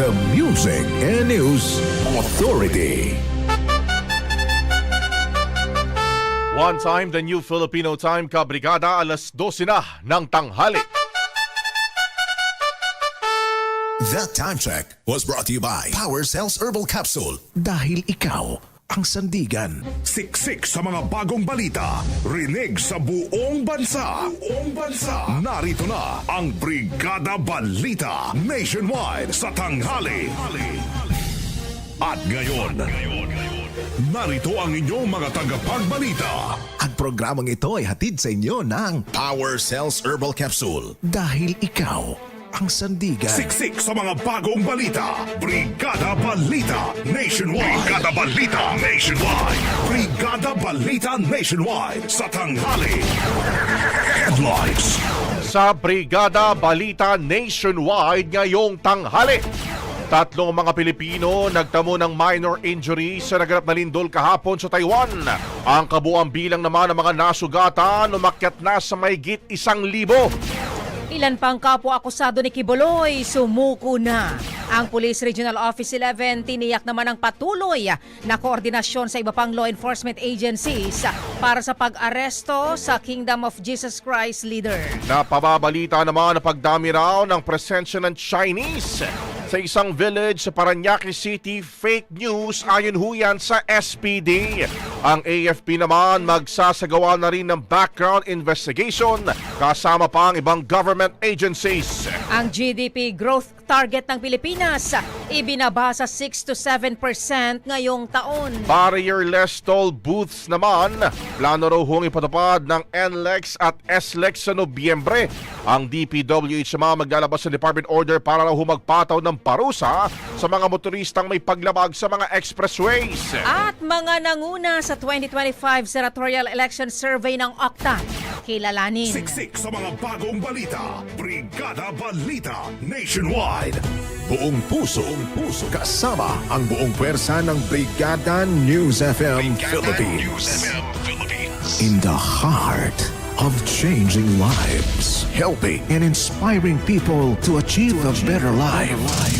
The Music and News Authority. One time, the new Filipino time, Kabrigada, alas 12 na ng tanghali. That time check was brought to you by Power Cells Herbal Capsule. Dahil ikaw ang sandigan. Siksik sa mga bagong balita. Rinig sa buong bansa. Buong bansa. Narito na ang Brigada Balita Nationwide sa tanghali. At ngayon, narito ang inyong mga tagapagbalita. Ang programang ito ay hatid sa inyo ng Power Cells Herbal Capsule. Dahil ikaw ang sandigan. Siksik sa mga bagong balita. Brigada Balita Nationwide. Brigada Balita Nationwide. Brigada Balita Nationwide sa tanghali. Headlines. Sa Brigada Balita Nationwide ngayong tanghali. Tatlong mga Pilipino nagtamo ng minor injury sa naganap na lindol kahapon sa Taiwan. Ang kabuang bilang naman ng mga nasugatan umakyat na sa mahigit isang libo. Ilan pang kapwa akusado ni Kiboloy sumuko na. Ang Police Regional Office 11 tiniyak naman ang patuloy na koordinasyon sa iba pang law enforcement agencies para sa pag-aresto sa Kingdom of Jesus Christ leader. Napababalita naman na pagdami raw ng presensya ng Chinese sa isang village sa Paranaque City. Fake news ayon ho yan sa SPD. Ang AFP naman magsasagawa na rin ng background investigation kasama pa ang ibang government agencies. Ang GDP growth target ng Pilipinas ibinaba sa 6 to 7% ngayong taon. Barrier-less toll booths naman, plano raw hong ipatupad ng NLEX at SLEX sa Nobyembre. Ang DPWH naman maglalabas ng department order para raw humagpataw ng parusa sa mga motoristang may paglabag sa mga expressways. At mga nanguna sa 2025 senatorial election survey ng Okta. Kilalanin. Siksik sa mga bagong balita. Brigada Balita Nationwide. Buong puso, buong puso. Kasama ang buong pwersa ng Brigada News FM Philippines. In the heart of changing lives. Helping and inspiring people to achieve a better life.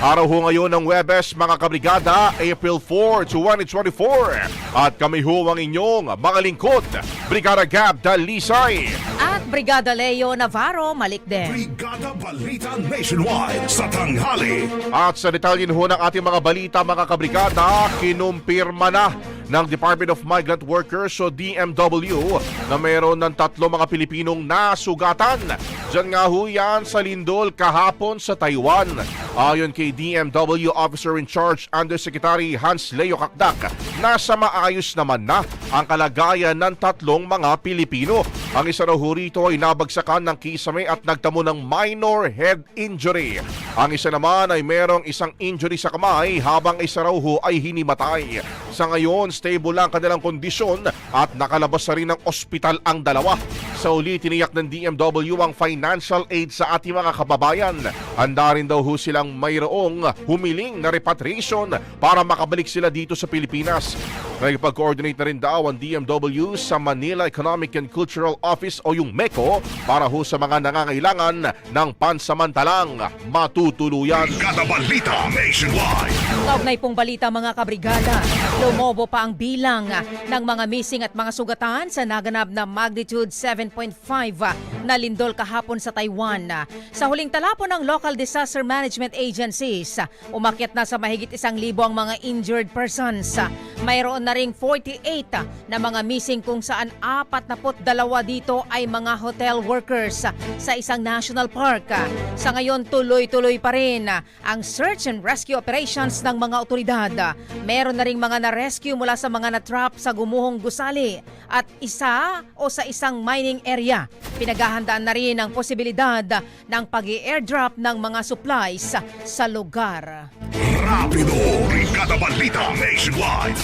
Araw ho ngayon ng Webes mga kabrigada, April 4, 2024. At kami ho ang inyong mga lingkod, Brigada Gab Dalisay. At Brigada Leo Navarro Malikden. Brigada Balita Nationwide sa tanghali. At sa detalye ho ng ating mga balita mga kabrigada, kinumpirma na ng Department of Migrant Workers o DMW na mayroon ng tatlo mga Pilipinong nasugatan. Diyan nga ho yan sa lindol kahapon sa Taiwan. Ayon kay DMW Officer in Charge Undersecretary Hans Leo Kakdak, nasa maayos naman na ang kalagayan ng tatlong mga Pilipino. Ang isa ho rito ay nabagsakan ng kisame at nagtamo ng minor head injury. Ang isa naman ay merong isang injury sa kamay habang isa raw ay hinimatay. Sa ngayon, stable lang kanilang kondisyon at nakalabas na rin ng ospital ang dalawa. Sa uli, tiniyak ng DMW ang financial aid sa ating mga kababayan. Handa rin daw ho silang mayroong humiling na repatriation para makabalik sila dito sa Pilipinas. Nagpag-coordinate na rin daw ang DMW sa Manila Economic and Cultural Office o yung MECO para ho sa mga nangangailangan ng pansamantalang matutuluyan. Brigada Balita Nationwide. Kaugnay pong balita mga kabrigada, lumobo pa ang bilang ng mga missing at mga sugatan sa naganap na magnitude 7.5 na lindol kahapon sa Taiwan. Sa huling talapon ng local disaster management agencies, umakyat na sa mahigit isang libo ang mga injured persons. Mayroon na ring 48 na mga missing kung saan 42 dito ay mga hotel workers sa isang national park. Sa ngayon, tuloy-tuloy pa rin ang search and rescue operations ng mga otoridad. Meron na ring mga na-rescue mula sa mga na-trap sa gumuhong gusali at isa o sa isang mining area. Pinaghahandaan na rin ang posibilidad ng pag airdrop ng mga supplies sa lugar. Rapido. Brigada Balita Nationwide.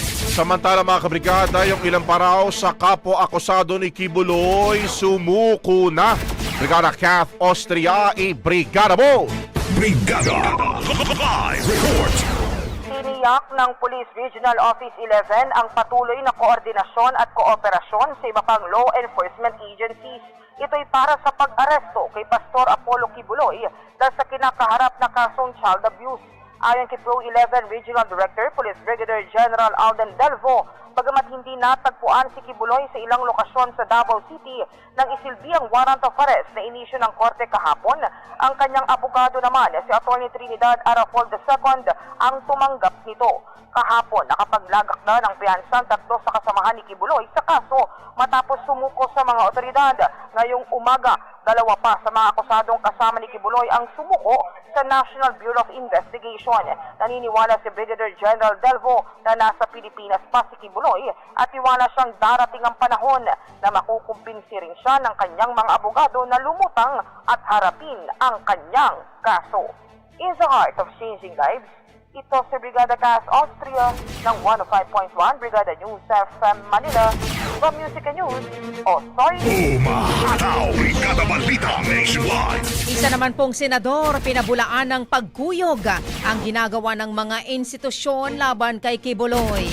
Samantala mga kabrigada, yung ilang paraw sa kapo akusado ni Kibuloy sumuko na. Brigada Kath Austria, i-brigada mo! Brigada. Live report. Tiniyak ng Police Regional Office 11 ang patuloy na koordinasyon at kooperasyon sa iba pang law enforcement agencies. Ito'y para sa pag-aresto kay Pastor Apollo Kibuloy dahil sa kinakaharap na kasong child abuse. Ayon kay Pro 11 Regional Director, Police Brigadier General Alden Delvo, bagamat hindi natagpuan si Kibuloy sa ilang lokasyon sa Davao City nang isilbi ang warrant of arrest na inisyo ng korte kahapon, ang kanyang abogado naman, si Attorney Trinidad Arafol II, ang tumanggap nito. Kahapon, nakapaglagak na ng piyansa ang tatlo sa kasamahan ni Kibuloy sa kaso matapos sumuko sa mga otoridad. Ngayong umaga, dalawa pa sa mga akusadong kasama ni Kibuloy ang sumuko sa National Bureau of Investigation. Naniniwala si Brigadier General Delvo na nasa Pilipinas pa si Kibuloy at iwala siyang darating ang panahon na makukumpinsi rin siya ng kanyang mga abogado na lumutang at harapin ang kanyang kaso. In the heart of changing lives, ito si Brigada Gas Austria ng 105.1 Brigada News FM Manila. From Music and News, Authority. Umahataw. Brigada Balita Nationwide. Isa naman pong senador pinabulaan ng pagkuyog ang ginagawa ng mga institusyon laban kay Kibuloy.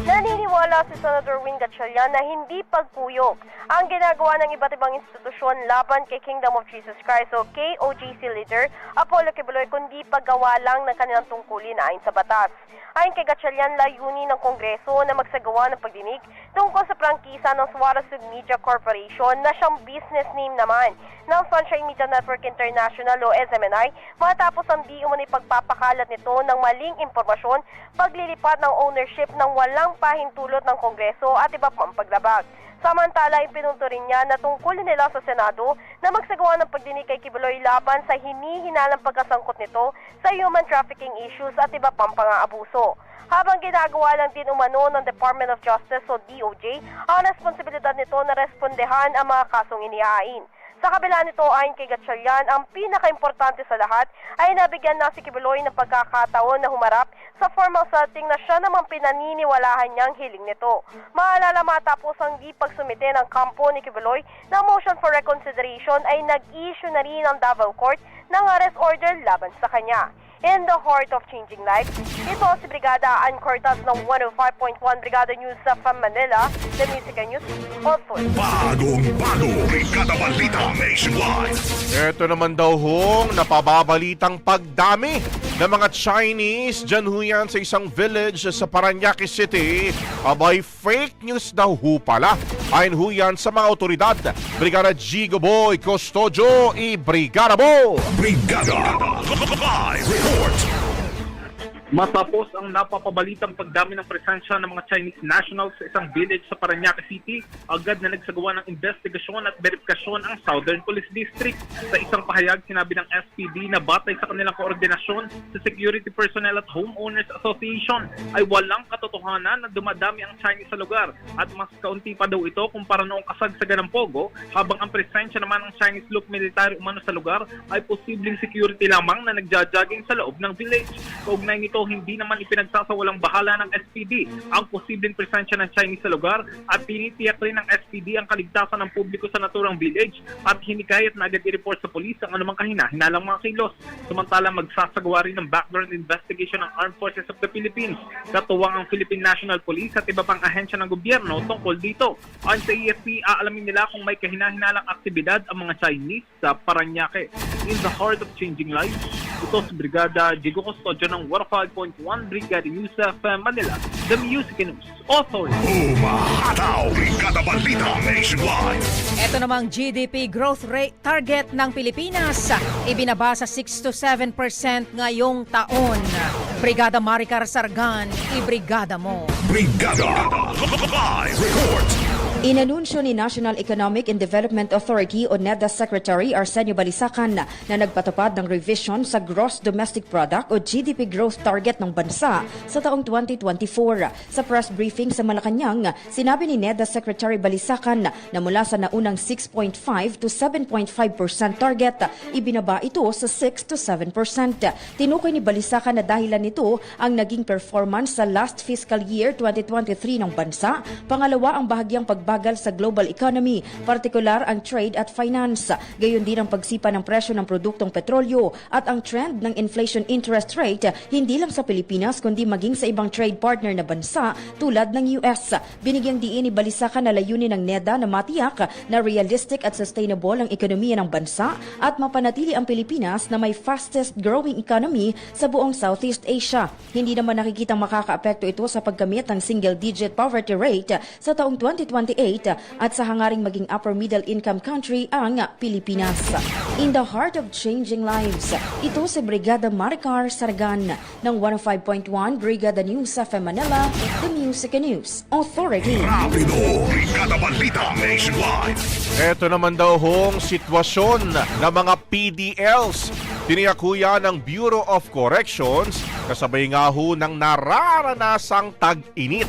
Naniniwala si Senator Wing Gatchalian na hindi pagpuyog ang ginagawa ng iba't ibang institusyon laban kay Kingdom of Jesus Christ o KOGC leader Apollo Kibuloy kundi paggawa lang ng kanilang tungkulin ayon sa batas. Ayon kay Gatchalian, layunin ng Kongreso na magsagawa ng pagdinig tungkol sa prangkisa ng Suarez Media Corporation na siyang business name naman ng Sunshine Media Network International o SMNI matapos ang di umani pagpapakalat nito ng maling impormasyon, paglilipat ng ownership ng walang pahintulot ng Kongreso at iba pang paglabag. Samantala, ipinunto rin niya na tungkulin nila sa Senado na magsagawa ng pagdinig kay Kibuloy laban sa hinihinalang pagkasangkot nito sa human trafficking issues at iba pang pang-aabuso. Habang ginagawa lang din umano ng Department of Justice o DOJ ang responsibilidad nito na respondehan ang mga kasong inihain. Sa kabila nito, ayon kay Gatchalian, ang pinaka-importante sa lahat ay nabigyan na si Kibuloy ng pagkakataon na humarap sa formal setting na siya namang pinaniniwalahan niyang hiling nito. Maalala matapos ang di pagsumite ng kampo ni Kibuloy na motion for reconsideration ay nag-issue na rin ang Davao Court ng arrest order laban sa kanya. In the heart of changing lives, ito si Brigada Ann Cortaz ng 105.1 Brigada News sa FAM Manila, The Music and News Authority. Bagong bago. Brigada Balita Nationwide. Ito naman daw hong napababalitang pagdami ng mga Chinese dyan ho yan sa isang village sa Paranaque City. Abay, fake news daw ho pala. Ayon ho yan sa mga otoridad. Brigada Gigo Boy Custodio, i-brigada mo! Brigada. Live report. Matapos ang napapabalitang pagdami ng presensya ng mga Chinese nationals sa isang village sa Parañaque City, agad na nagsagawa ng investigasyon at verifikasyon ang Southern Police District. Sa isang pahayag, sinabi ng SPD na batay sa kanilang koordinasyon sa Security Personnel at Homeowners Association ay walang katotohanan na dumadami ang Chinese sa lugar at mas kaunti pa daw ito kumpara noong kasagsagan ng Pogo habang ang presensya naman ng Chinese look military umano sa lugar ay posibleng security lamang na nagja-jogging sa loob ng village. Kaugnay nito, hindi naman ipinagsasawalang bahala ng SPD ang posibleng presensya ng Chinese sa lugar at tinitiyak rin ng SPD ang kaligtasan ng publiko sa naturang village at hinikayat na agad i-report sa polis ang anumang kahina-hinalang mga kilos. Samantalang magsasagawa rin ng background investigation ng Armed Forces of the Philippines, katuwang ang Philippine National Police at iba pang ahensya ng gobyerno tungkol dito. Ayon sa AFP, aalamin nila kung may kahina-hinalang aktibidad ang mga Chinese sa Paranaque. In the heart of changing lives, ito si Brigada Diego Custodio ng 105.1 Brigada News FM Manila, The Music News Authority. Umahataw! Brigada Balita Nationwide! Ito namang GDP growth rate target ng Pilipinas, ibinaba sa 6 to 7% ngayong taon. Brigada Maricar Sargan, ibrigada mo. Brigada! Live reports! Inanunsyo ni National Economic and Development Authority o NEDA Secretary Arsenio Balisacan na nagpatupad ng revision sa Gross Domestic Product o GDP growth target ng bansa sa taong 2024. Sa press briefing sa Malacanang, sinabi ni NEDA Secretary Balisacan na mula sa naunang 6.5 to 7.5% target, ibinaba ito sa 6 to 7%. Tinukoy ni Balisacan na dahilan nito ang naging performance sa last fiscal year 2023 ng bansa, pangalawa ang bahagyang pagbagal sa global economy, partikular ang trade at finance, gayon din ang pagsipa ng presyo ng produktong petrolyo at ang trend ng inflation interest rate hindi lang sa Pilipinas kundi maging sa ibang trade partner na bansa tulad ng US. Binigyang diin ni Balisacan na layunin ng NEDA na matiyak na realistic at sustainable ang ekonomiya ng bansa at mapanatili ang Pilipinas na may fastest growing economy sa buong Southeast Asia. Hindi naman nakikitang makakaapekto ito sa pagkamit ng single-digit poverty rate sa taong 2028 at sa hangaring maging upper middle income country ang Pilipinas. In the heart of changing lives, ito si Brigada Maricar Sargan ng 105.1 Brigada News sa Manila, The Music and News Authority. Rapido! Brigada Balita Nationwide! Ito naman daw hong sitwasyon ng mga PDLs. Tiniyak ho yan ng Bureau of Corrections kasabay nga ho ng nararanasang tag-init.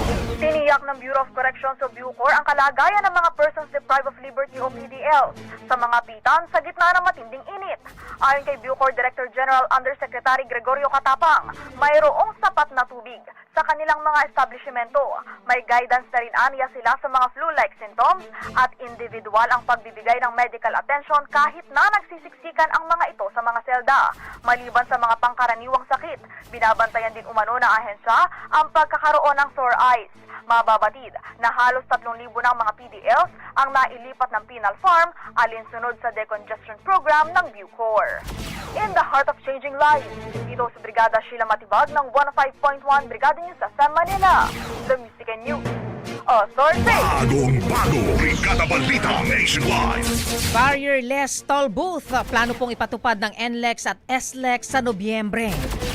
Tiniyak ng Bureau of Corrections o Bucor ang kalagayan ng mga persons deprived of liberty o PDL sa mga pitan sa gitna ng matinding init. Ayon kay Bucor Director General Undersecretary Gregorio Katapang, mayroong sapat na tubig sa kanilang mga establishmento. May guidance na rin aniya sila sa mga flu-like symptoms at individual ang pagbibigay ng medical attention kahit na nagsisiksikan ang mga ito sa mga selda. Maliban sa mga pangkaraniwang sakit, binabantayan din umano ng ahensya ang pagkakaroon ng sore eyes. Mababatid na halos 3,000 ng mga PDLs ang nailipat ng penal farm alinsunod sa decongestion program ng Bucor. In the heart of changing lives, ito si Brigada Sheila Matibag ng 105.1 Brigada News sa San Manila, The Music and News Authority. Bagong bago! Brigada Balita Nationwide! Barrier-less toll booth, plano pong ipatupad ng NLEX at SLEX sa Nobyembre.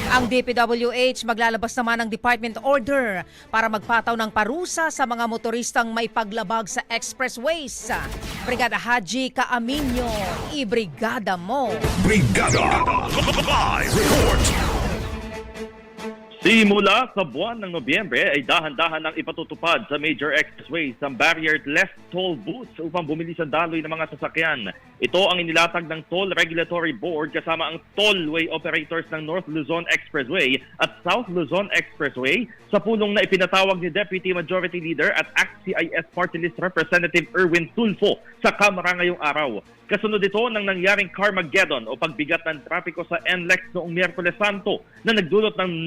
Ang DPWH maglalabas naman ng department order para magpataw ng parusa sa mga motoristang may paglabag sa expressways. Brigada Haji Kaaminyo, ibrigada mo. Brigada! Live reports! Simula sa buwan ng Nobyembre ay dahan-dahan ang ipatutupad sa major expressways ang barrier-less toll booths upang bumilis ang daloy ng mga sasakyan. Ito ang inilatag ng Toll Regulatory Board kasama ang tollway operators ng North Luzon Expressway at South Luzon Expressway sa pulong na ipinatawag ni Deputy Majority Leader at ACT-CIS Party List Representative Erwin Tulfo sa Kamara ngayong araw. Kasunod ito ng nangyaring Carmageddon o pagbigat ng trapiko sa NLEX noong Miyerkules Santo na nagdulot ng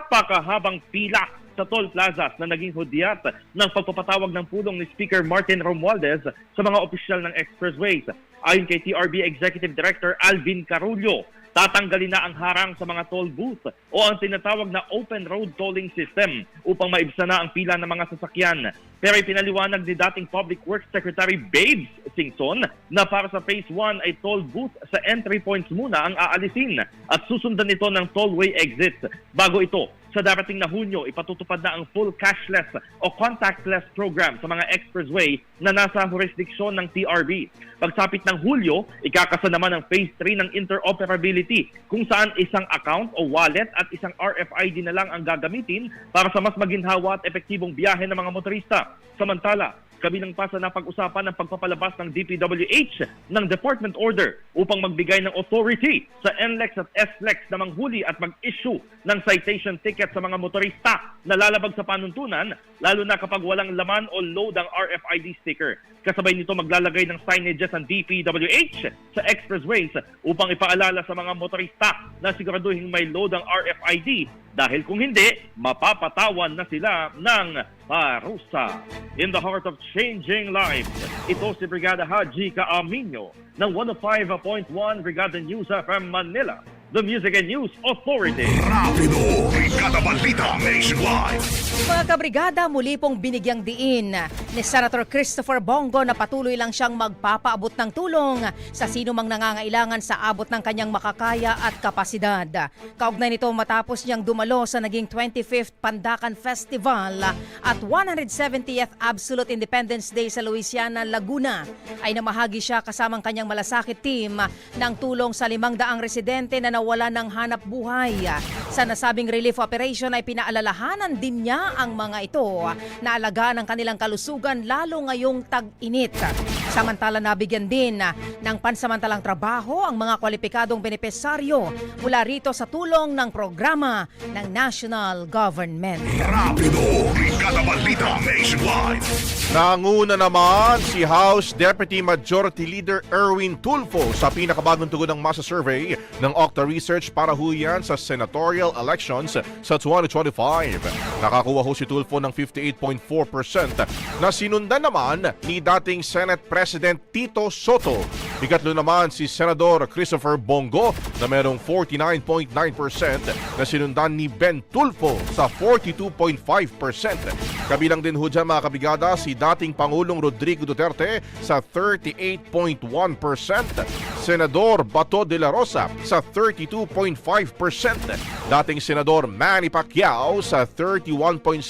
napakahabang pila sa toll plazas na naging hudyat ng pagpapatawag ng pulong ni Speaker Martin Romualdez sa mga opisyal ng expressways. Ayon kay TRB Executive Director Alvin Carullo, tatanggalin na ang harang sa mga toll booth o ang tinatawag na open road tolling system upang maibsan na ang pila ng mga sasakyan. Pero ipinaliwanag ni dating Public Works Secretary Babes Singson na para sa Phase 1 ay toll booth sa entry points muna ang aalisin at susundan nito ng tollway exits. Bago ito, sa darating na Hunyo, ipatutupad na ang full cashless o contactless program sa mga expressway na nasa jurisdiksyon ng TRB. Pagsapit ng Hulyo, ikakasa naman ang Phase 3 ng interoperability kung saan isang account o wallet at isang RFID na lang ang gagamitin para sa mas maginhawa at epektibong biyahe ng mga motorista. Samantala, kabilang pa sa napag-usapan ng pagpapalabas ng DPWH ng Department Order upang magbigay ng authority sa NLEX at SLEX na manghuli at mag-issue ng citation ticket sa mga motorista na lalabag sa panuntunan, lalo na kapag walang laman o load ang RFID sticker. Kasabay nito maglalagay ng signages ang DPWH sa expressways upang ipaalala sa mga motorista na siguraduhin may load ang RFID dahil kung hindi, mapapatawan na sila ng parusa. In the heart of changing lives, ito si Brigada Haji Kaaminyo ng 105.1 Brigada News FM Manila, the Music and News Authority. Rapido, Brigada Balita Nationwide. Mga kabrigada, muli pong binigyang diin ni Senator Christopher Bongo na patuloy lang siyang magpapaabot ng tulong sa sino mang nangangailangan sa abot ng kanyang makakaya at kapasidad. Kaugnay nito matapos niyang dumalo sa naging 25th Pandakan Festival at 170th Absolute Independence Day sa Louisiana, Laguna ay namahagi siya kasamang kanyang malasakit team ng tulong sa limang daang residente na nawala ng hanap buhay. Sa nasabing relief operation ay pinaalalahanan din niya ang mga ito na alagaan ang kanilang kalusugan lalo ngayong tag-init. Samantala nabigyan din ng pansamantalang trabaho ang mga kwalipikadong benepisaryo mula rito sa tulong ng programa ng national government. Rapido, Balita Nationwide. Nanguna naman si House Deputy Majority Leader Erwin Tulfo sa pinakabagong tugon ng masa survey ng Octa Research para huyan sa senatorial elections sa 2025. Nakakuha ho si Tulfo ng 58.4% na sinundan naman ni dating Senate President Tito Soto. Ikatlo naman si Senador Christopher Bongo na merong 49.9% na sinundan ni Ben Tulfo sa 42.5%. Kabilang din ho dyan mga kabigada si dating Pangulong Rodrigo Duterte sa 38.1%, Senador Bato de la Rosa sa 32.5%, dating Senador Manny Pacquiao sa 31.7%,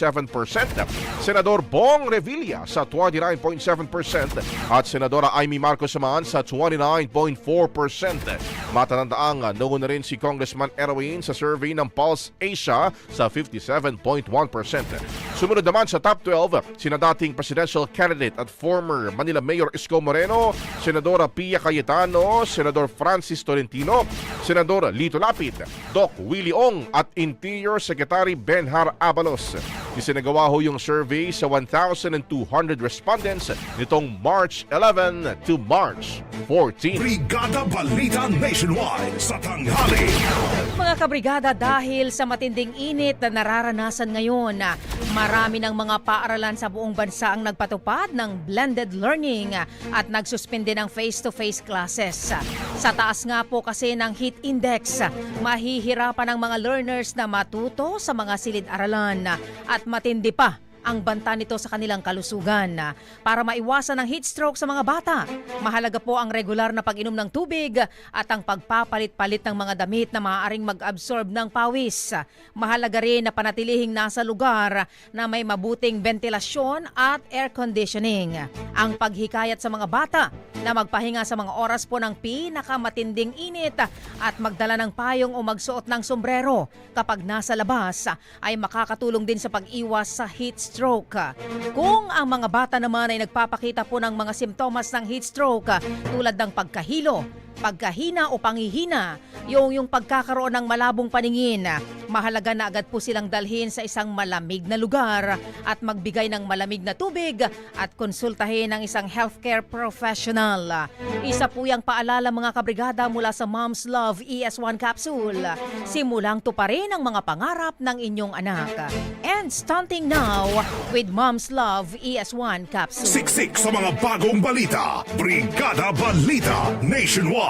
Senador Bong Revilla sa 29.7% at Senadora Amy Marcos naman sa 29.4%. Matatandaan noon na rin si Congressman Erwin sa survey ng Pulse Asia sa 57.1%. Sumunod naman sa top 12, sina dating presidential candidate at former Manila Mayor Isko Moreno, Senadora Pia Cayetano, Senador Francis Tolentino, Senador Lito Lapid, Doc Willie Ong at Interior Secretary Benhar Abalos. Isinagawa ho yung survey sa 1,200 respondents nitong March 11 to March 14. Brigada Balita Nationwide sa tanghali. Mga kabrigada, dahil sa matinding init na nararanasan ngayon, marami ng mga paaralan sa buong bansa ang nagpatupad ng blended learning at nagsuspende ng face-to-face classes. Sa taas nga po kasi ng heat index, mahihirapan ang mga learners na matuto sa mga silid-aralan at matindi pa ang banta nito sa kanilang kalusugan. Para maiwasan ang heat stroke sa mga bata, mahalaga po ang regular na pag-inom ng tubig at ang pagpapalit-palit ng mga damit na maaaring mag-absorb ng pawis. Mahalaga rin na panatilihing nasa lugar na may mabuting ventilasyon at air conditioning. Ang paghikayat sa mga bata na magpahinga sa mga oras po ng pinakamatinding init at magdala ng payong o magsuot ng sombrero kapag nasa labas ay makakatulong din sa pag-iwas sa heat stroke. Kung ang mga bata naman ay nagpapakita po ng mga simptomas ng heat stroke tulad ng pagkahilo, pagkahina o panghihina, yung yung pagkakaroon ng malabong paningin, mahalaga na agad po silang dalhin sa isang malamig na lugar at magbigay ng malamig na tubig at konsultahin ng isang healthcare professional. Isa po yung paalala mga kabrigada mula sa Mom's Love ES1 capsule. Simulang tuparin ang mga pangarap ng inyong anak. And stunting now with Mom's Love ES1 capsule. Siksik sa mga bagong balita. Brigada Balita Nationwide.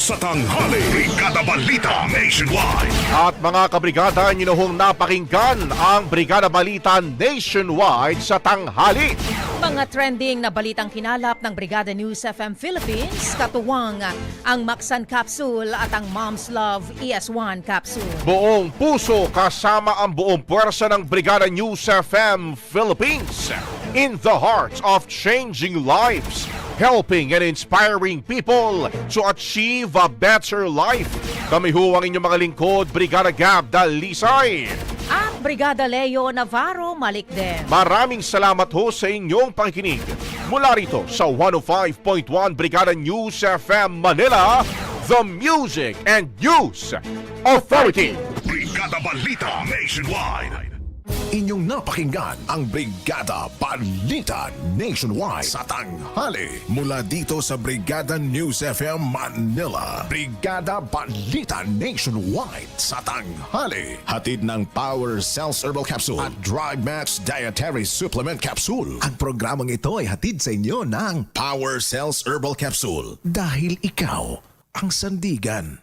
Sa tanghali. Brigada Balita Nationwide. At mga kabrigada, ninuhong napakinggan ang Brigada Balita Nationwide sa tanghali. Mga trending na balitang kinalap ng Brigada News FM Philippines, katuwang ang Maxan Capsule at ang Mom's Love ES1 Capsule. Buong puso kasama ang buong puwersa ng Brigada News FM Philippines in the heart of changing lives, helping and inspiring people to achieve a better life. Kami ho ang inyong mga lingkod, Brigada Gab Dalisay. At Brigada Leo Navarro Malikden. Maraming salamat ho sa inyong pakikinig. Mula rito sa 105.1 Brigada News FM Manila, the Music and News Authority. Brigada Balita Nationwide. Inyong napakinggan ang Brigada Balita Nationwide sa tanghali mula dito sa Brigada News FM Manila. Brigada Balita Nationwide sa tanghali. Hatid ng Power Cells Herbal Capsule at Drive Max Dietary Supplement Capsule. Ang programang ito ay hatid sa inyo ng Power Cells Herbal Capsule. Dahil ikaw ang sandigan.